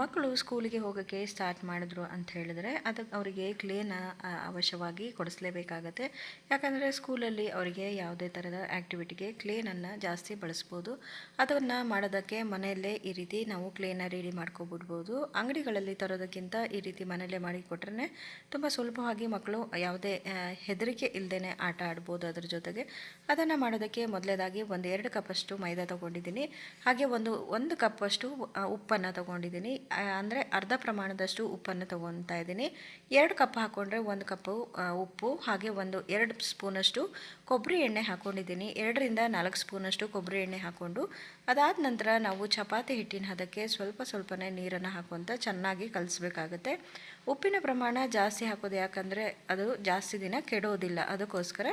ಮಕ್ಕಳು ಸ್ಕೂಲಿಗೆ ಹೋಗೋಕ್ಕೆ ಸ್ಟಾರ್ಟ್ ಮಾಡಿದ್ರು ಅಂತ ಹೇಳಿದ್ರೆ ಅದಕ್ಕೆ ಅವರಿಗೆ ಕ್ಲೇನ ಅವಶ್ಯವಾಗಿ ಕೊಡಿಸ್ಲೇಬೇಕಾಗತ್ತೆ. ಯಾಕಂದರೆ ಸ್ಕೂಲಲ್ಲಿ ಅವರಿಗೆ ಯಾವುದೇ ಥರದ ಆ್ಯಕ್ಟಿವಿಟಿಗೆ ಕ್ಲೇನನ್ನು ಜಾಸ್ತಿ ಬಳಸ್ಬೋದು. ಅದನ್ನು ಮಾಡೋದಕ್ಕೆ ಮನೆಯಲ್ಲೇ ಈ ರೀತಿ ನಾವು ಕ್ಲೇನ ರೆಡಿ ಮಾಡ್ಕೊಬಿಡ್ಬೋದು. ಅಂಗಡಿಗಳಲ್ಲಿ ತರೋದಕ್ಕಿಂತ ಈ ರೀತಿ ಮನೆಯಲ್ಲೇ ಮಾಡಿ ಕೊಟ್ರೆ ತುಂಬ ಸುಲಭವಾಗಿ ಮಕ್ಕಳು ಯಾವುದೇ ಹೆದರಿಕೆ ಇಲ್ಲದೇ ಆಟ ಆಡ್ಬೋದು ಅದ್ರ ಜೊತೆಗೆ. ಅದನ್ನು ಮಾಡೋದಕ್ಕೆ ಮೊದಲೇದಾಗಿ ಒಂದು ಎರಡು ಕಪ್ಪಷ್ಟು ಮೈದಾ ತೊಗೊಂಡಿದ್ದೀನಿ. ಹಾಗೆ ಒಂದು ಒಂದು ಕಪ್ಪಷ್ಟು ಉಪ್ಪನ್ನು ತೊಗೊಂಡಿದ್ದೀನಿ. ಅಂದರೆ ಅರ್ಧ ಪ್ರಮಾಣದಷ್ಟು ಉಪ್ಪನ್ನು ತೊಗೊತಾ ಇದ್ದೀನಿ. ಎರಡು ಕಪ್ ಹಾಕ್ಕೊಂಡ್ರೆ ಒಂದು ಕಪ್ಪು ಉಪ್ಪು, ಹಾಗೆ ಒಂದು ಎರಡು ಸ್ಪೂನಷ್ಟು ಕೊಬ್ಬರಿ ಎಣ್ಣೆ ಹಾಕ್ಕೊಂಡಿದ್ದೀನಿ ಎರಡರಿಂದ ನಾಲ್ಕು ಸ್ಪೂನಷ್ಟು ಕೊಬ್ಬರಿ ಎಣ್ಣೆ ಹಾಕ್ಕೊಂಡು, ಅದಾದ ನಂತರ ನಾವು ಚಪಾತಿ ಹಿಟ್ಟಿನ ಹದಕ್ಕೆ ಸ್ವಲ್ಪ ಸ್ವಲ್ಪನೇ ನೀರನ್ನು ಹಾಕುವಂಥ ಚೆನ್ನಾಗಿ ಕಲಿಸ್ಬೇಕಾಗತ್ತೆ. ಉಪ್ಪಿನ ಪ್ರಮಾಣ ಜಾಸ್ತಿ ಹಾಕೋದು ಯಾಕಂದರೆ ಅದು ಜಾಸ್ತಿ ದಿನ ಕೆಡೋದಿಲ್ಲ. ಅದಕ್ಕೋಸ್ಕರ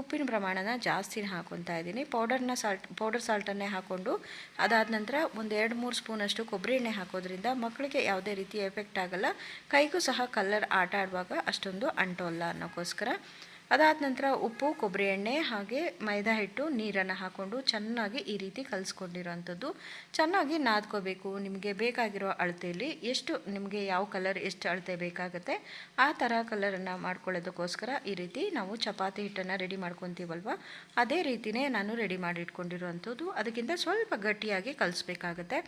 ಉಪ್ಪಿನ ಪ್ರಮಾಣನ ಜಾಸ್ತಿ ಹಾಕೊತಾ ಇದ್ದೀನಿ. ಪೌಡರ್ನ ಸಾಲ್ಟ್, ಪೌಡರ್ ಸಾಲ್ಟನ್ನೇ ಹಾಕ್ಕೊಂಡು ಅದಾದ ನಂತರ ಒಂದು ಎರಡು ಮೂರು ಸ್ಪೂನಷ್ಟು ಕೊಬ್ಬರಿ ಎಣ್ಣೆ ಹಾಕೋದ್ರಿಂದ ಮಕ್ಕಳಿಗೆ ಯಾವುದೇ ರೀತಿ ಎಫೆಕ್ಟ್ ಆಗಲ್ಲ. ಕೈಗೂ ಸಹ ಕಲರ್ ಆಟ ಆಡುವಾಗ ಅಷ್ಟೊಂದು ಅಂಟೋಲ್ಲ ಅನ್ನೋಕ್ಕೋಸ್ಕರ ಅದಾದ ನಂತರ ಉಪ್ಪು, ಕೊಬ್ಬರಿ ಎಣ್ಣೆ ಹಾಗೆ ಮೈದಾ ಹಿಟ್ಟು, ನೀರನ್ನು ಹಾಕ್ಕೊಂಡು ಚೆನ್ನಾಗಿ ಈ ರೀತಿ ಕಲಿಸ್ಕೊಂಡಿರೋವಂಥದ್ದು ಚೆನ್ನಾಗಿ ನಾದ್ಕೋಬೇಕು. ನಿಮಗೆ ಬೇಕಾಗಿರೋ ಅಳತೆಯಲ್ಲಿ ಎಷ್ಟು, ನಿಮಗೆ ಯಾವ ಕಲರ್ ಎಷ್ಟು ಅಳತೆ ಬೇಕಾಗುತ್ತೆ, ಆ ಥರ ಕಲರನ್ನು ಮಾಡ್ಕೊಳ್ಳೋದಕ್ಕೋಸ್ಕರ ಈ ರೀತಿ ನಾವು ಚಪಾತಿ ಹಿಟ್ಟನ್ನು ರೆಡಿ ಮಾಡ್ಕೊತೀವಲ್ವ? ಅದೇ ರೀತಿಯೇ ನಾನು ರೆಡಿ ಮಾಡಿ ಇಟ್ಕೊಂಡಿರುವಂಥದ್ದು ಅದಕ್ಕಿಂತ ಸ್ವಲ್ಪ ಗಟ್ಟಿಯಾಗಿ ಕಲಿಸ್ಬೇಕಾಗತ್ತೆ.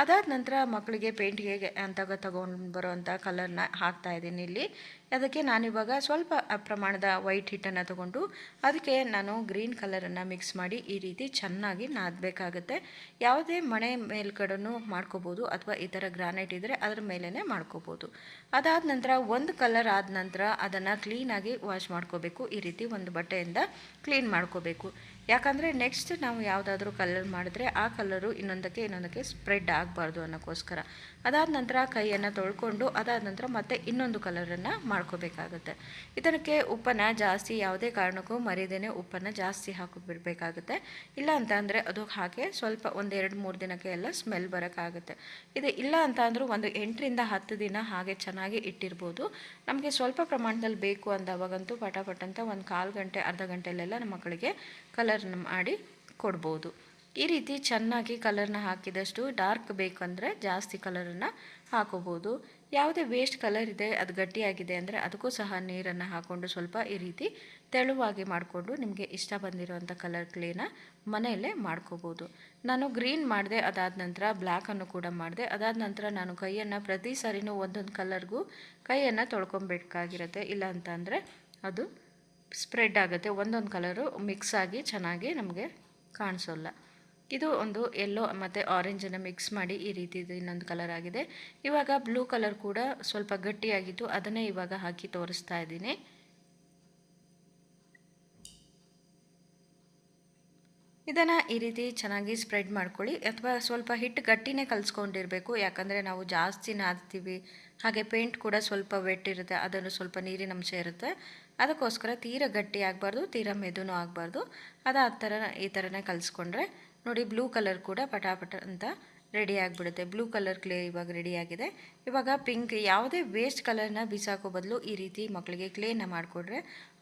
ಅದಾದ ನಂತರ ಮಕ್ಕಳಿಗೆ ಪೇಂಟಿಗೆ ಅಂತ ತಗೊಂಡು ಬರೋವಂಥ ಕಲರ್ನ ಹಾಕ್ತಾ ಇದ್ದೀನಿ ಇಲ್ಲಿ. ಅದಕ್ಕೆ ನಾನಿವಾಗ ಸ್ವಲ್ಪ ಪ್ರಮಾಣದ ವೈಟ್ ಹಿಟ್ಟನ್ನು ತಗೊಂಡು ಅದಕ್ಕೆ ನಾನು ಗ್ರೀನ್ ಕಲರನ್ನು ಮಿಕ್ಸ್ ಮಾಡಿ ಈ ರೀತಿ ಚೆನ್ನಾಗಿ ನಾದಬೇಕಾಗತ್ತೆ. ಯಾವುದೇ ಮಣೆ ಮೇಲ್ಗಡೆನೂ ಮಾಡ್ಕೋಬೋದು ಅಥವಾ ಈ ಥರ ಗ್ರಾನೈಟ್ ಇದ್ದರೆ ಅದ್ರ ಮೇಲೇ ಮಾಡ್ಕೋಬೋದು. ಅದಾದ ನಂತರ ಒಂದು ಕಲರ್ ಆದ ನಂತರ ಅದನ್ನು ಕ್ಲೀನಾಗಿ ವಾಶ್ ಮಾಡ್ಕೋಬೇಕು. ಈ ರೀತಿ ಒಂದು ಬಟ್ಟೆಯಿಂದ ಕ್ಲೀನ್ ಮಾಡ್ಕೋಬೇಕು. ಯಾಕಂದರೆ ನೆಕ್ಸ್ಟ್ ನಾವು ಯಾವುದಾದ್ರೂ ಕಲರ್ ಮಾಡಿದ್ರೆ ಆ ಕಲರು ಇನ್ನೊಂದಕ್ಕೆ ಇನ್ನೊಂದಕ್ಕೆ ಸ್ಪ್ರೆಡ್ ಆಗಬಾರ್ದು ಅನ್ನೋಕ್ಕೋಸ್ಕರ. ಅದಾದ ನಂತರ ಕೈಯನ್ನು ತೊಳ್ಕೊಂಡು, ಅದಾದ ನಂತರ ಮತ್ತೆ ಇನ್ನೊಂದು ಕಲರನ್ನು ಮಾಡ್ಕೋಬೇಕಾಗುತ್ತೆ. ಇದಕ್ಕೆ ಉಪ್ಪನ್ನು ಜಾಸ್ತಿ ಯಾವುದೇ ಕಾರಣಕ್ಕೂ ಮರಿದೇನೆ ಉಪ್ಪನ್ನು ಜಾಸ್ತಿ ಹಾಕಿಬಿಡ್ಬೇಕಾಗುತ್ತೆ. ಇಲ್ಲ ಅಂತ ಅಂದರೆ ಅದು ಹಾಗೆ ಸ್ವಲ್ಪ ಒಂದು ಎರಡು ಮೂರು ದಿನಕ್ಕೆ ಎಲ್ಲ ಸ್ಮೆಲ್ ಬರೋಕ್ಕಾಗುತ್ತೆ. ಇದು ಇಲ್ಲ ಅಂತ ಅಂದರೂ ಒಂದು ಎಂಟರಿಂದ ಹತ್ತು ದಿನ ಹಾಗೆ ಚೆನ್ನಾಗಿ ಇಟ್ಟಿರ್ಬೋದು. ನಮಗೆ ಸ್ವಲ್ಪ ಪ್ರಮಾಣದಲ್ಲಿ ಬೇಕು ಅಂದವಾಗಂತೂ ಪಟಾಪಟ್ ಅಂತ ಒಂದು ಕಾಲು ಗಂಟೆ, ಅರ್ಧ ಗಂಟೆಯಲ್ಲೆಲ್ಲ ನಮ್ಮ ಮಕ್ಕಳಿಗೆ ಕಲರ್ ಮಾಡಿ ಕೊಡ್ಬೋದು. ಈ ರೀತಿ ಚೆನ್ನಾಗಿ ಕಲರ್ನ ಹಾಕಿದಷ್ಟು ಡಾರ್ಕ್ ಬೇಕಂದರೆ ಜಾಸ್ತಿ ಕಲರನ್ನು ಹಾಕೋಬೋದು. ಯಾವುದೇ ವೇಸ್ಟ್ ಕಲರ್ ಇದೆ, ಅದು ಗಟ್ಟಿಯಾಗಿದೆ ಅಂದರೆ ಅದಕ್ಕೂ ಸಹ ನೀರನ್ನು ಹಾಕ್ಕೊಂಡು ಸ್ವಲ್ಪ ಈ ರೀತಿ ತೆಳುವಾಗಿ ಮಾಡಿಕೊಂಡು ನಿಮಗೆ ಇಷ್ಟ ಬಂದಿರುವಂಥ ಕಲರ್ ಕ್ಲೀನ ಮನೆಯಲ್ಲೇ ಮಾಡ್ಕೋಬೋದು. ನಾನು ಗ್ರೀನ್ ಮಾಡಿದೆ, ಅದಾದ ನಂತರ ಬ್ಲ್ಯಾಕನ್ನು ಕೂಡ ಮಾಡಿದೆ. ಅದಾದ ನಂತರ ನಾನು ಕೈಯನ್ನು ಪ್ರತಿ ಸಾರಿನೂ ಒಂದೊಂದು ಕಲರ್ಗೂ ಕೈಯನ್ನು ತೊಳ್ಕೊಬೇಕಾಗಿರುತ್ತೆ ಇಲ್ಲ ಅಂತಂದರೆ ಅದು ಸ್ಪ್ರೆಡ್ ಆಗುತ್ತೆ. ಒಂದೊಂದು ಕಲರು ಮಿಕ್ಸ್ ಆಗಿ ಚೆನ್ನಾಗಿ ನಮಗೆ ಕಾಣಿಸೋಲ್ಲ. ಇದು ಒಂದು ಯೆಲ್ಲೋ ಮತ್ತು ಆರೆಂಜನ್ನು ಮಿಕ್ಸ್ ಮಾಡಿ ಈ ರೀತಿದು ಇನ್ನೊಂದು ಕಲರ್ ಆಗಿದೆ. ಇವಾಗ ಬ್ಲೂ ಕಲರ್ ಕೂಡ ಸ್ವಲ್ಪ ಗಟ್ಟಿಯಾಗಿತ್ತು ಅದನ್ನೇ ಇವಾಗ ಹಾಕಿ ತೋರಿಸ್ತಾ ಇದ್ದೀನಿ. ಇದನ್ನು ಈ ರೀತಿ ಚೆನ್ನಾಗಿ ಸ್ಪ್ರೆಡ್ ಮಾಡ್ಕೊಳ್ಳಿ. ಅಥವಾ ಸ್ವಲ್ಪ ಹಿಟ್ಟು ಗಟ್ಟಿನೇ ಕಲಿಸ್ಕೊಂಡಿರಬೇಕು. ಯಾಕಂದರೆ ನಾವು ಜಾಸ್ತಿ ನಾದ್ತೀವಿ. ಹಾಗೆ ಪೇಂಟ್ ಕೂಡ ಸ್ವಲ್ಪ ವೆಟ್ ಇರುತ್ತೆ. ಅದನ್ನು ಸ್ವಲ್ಪ ನೀರಿನ ಅಂಶ ಇರುತ್ತೆ. ಅದಕ್ಕೋಸ್ಕರ ತೀರ ಗಟ್ಟಿ ಆಗಬಾರ್ದು, ತೀರ ಮೆದುನೂ ಆಗಬಾರ್ದು. ಅದು ಆ ಥರ ಈ ಥರನೇ ಕಲಿಸ್ಕೊಂಡ್ರೆ ನೋಡಿ ಬ್ಲೂ ಕಲರ್ ಕೂಡ ಪಟಾಪಟ ಅಂತ ರೆಡಿ ಆಗಿಬಿಡುತ್ತೆ. ಬ್ಲೂ ಕಲರ್ ಕ್ಲೇ ಇವಾಗ ರೆಡಿಯಾಗಿದೆ ಇವಾಗ ಪಿಂಕ್ ಯಾವುದೇ ವೇಸ್ಟ್ ಕಲರ್ನ ಬಿಸಾಕೋ ಬದಲು ಈ ರೀತಿ ಮಕ್ಕಳಿಗೆ ಕ್ಲೇನ ಮಾಡಿಕೊಡ್ರೆ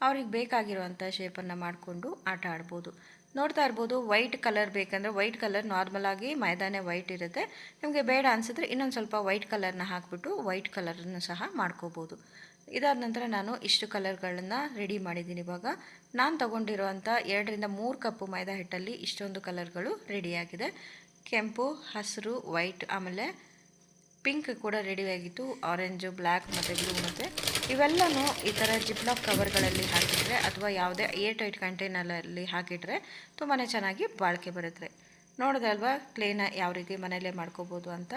ಅವ್ರಿಗೆ ಬೇಕಾಗಿರುವಂಥ ಶೇಪನ್ನು ಮಾಡಿಕೊಂಡು ಆಟ ಆಡ್ಬೋದು. ನೋಡ್ತಾ ಇರ್ಬೋದು ವೈಟ್ ಕಲರ್ ಬೇಕಂದರೆ ವೈಟ್ ಕಲರ್ ನಾರ್ಮಲಾಗಿ ಮೈದಾನೆ ವೈಟ್ ಇರುತ್ತೆ. ನಿಮಗೆ ಬೇಡ ಅನಿಸಿದ್ರೆ ಇನ್ನೊಂದು ಸ್ವಲ್ಪ ವೈಟ್ ಕಲರ್ನ ಹಾಕ್ಬಿಟ್ಟು ವೈಟ್ ಕಲರನ್ನು ಸಹ ಮಾಡ್ಕೋಬೋದು. ಇದಾದ ನಂತರ ನಾನು ಇಷ್ಟು ಕಲರ್ಗಳನ್ನು ರೆಡಿ ಮಾಡಿದ್ದೀನಿ. ಇವಾಗ ನಾನು ತಗೊಂಡಿರುವಂಥ ಎರಡರಿಂದ ಮೂರು ಕಪ್ಪು ಮೈದಾ ಹಿಟ್ಟಲ್ಲಿ ಇಷ್ಟೊಂದು ಕಲರ್ಗಳು ರೆಡಿಯಾಗಿದೆ ಕೆಂಪು, ಹಸಿರು ವೈಟ್ ಆಮೇಲೆ ಪಿಂಕ್ ಕೂಡ ರೆಡಿಯಾಗಿತ್ತು ಆರೆಂಜು ಬ್ಲ್ಯಾಕ್ ಮತ್ತು ಬ್ಲೂ ಮತ್ತು. ಇವೆಲ್ಲನೂ ಈ ಥರ ಜಿಪ್ಲಾಕ್ ಕವರ್ಗಳಲ್ಲಿ ಹಾಕಿದರೆ ಅಥವಾ ಯಾವುದೇ ಏರ್ ಟೈಟ್ ಕಂಟೈನರಲ್ಲಿ ಹಾಕಿದರೆ ತುಂಬಾ ಚೆನ್ನಾಗಿ ಬಾಳಿಕೆ ಬರುತ್ತೆ. ನೋಡೋದಲ್ವಾ ಕ್ಲೀನ ಯಾವ ರೀತಿ ಮನೆಯಲ್ಲೇ ಮಾಡ್ಕೋಬೋದು ಅಂತ?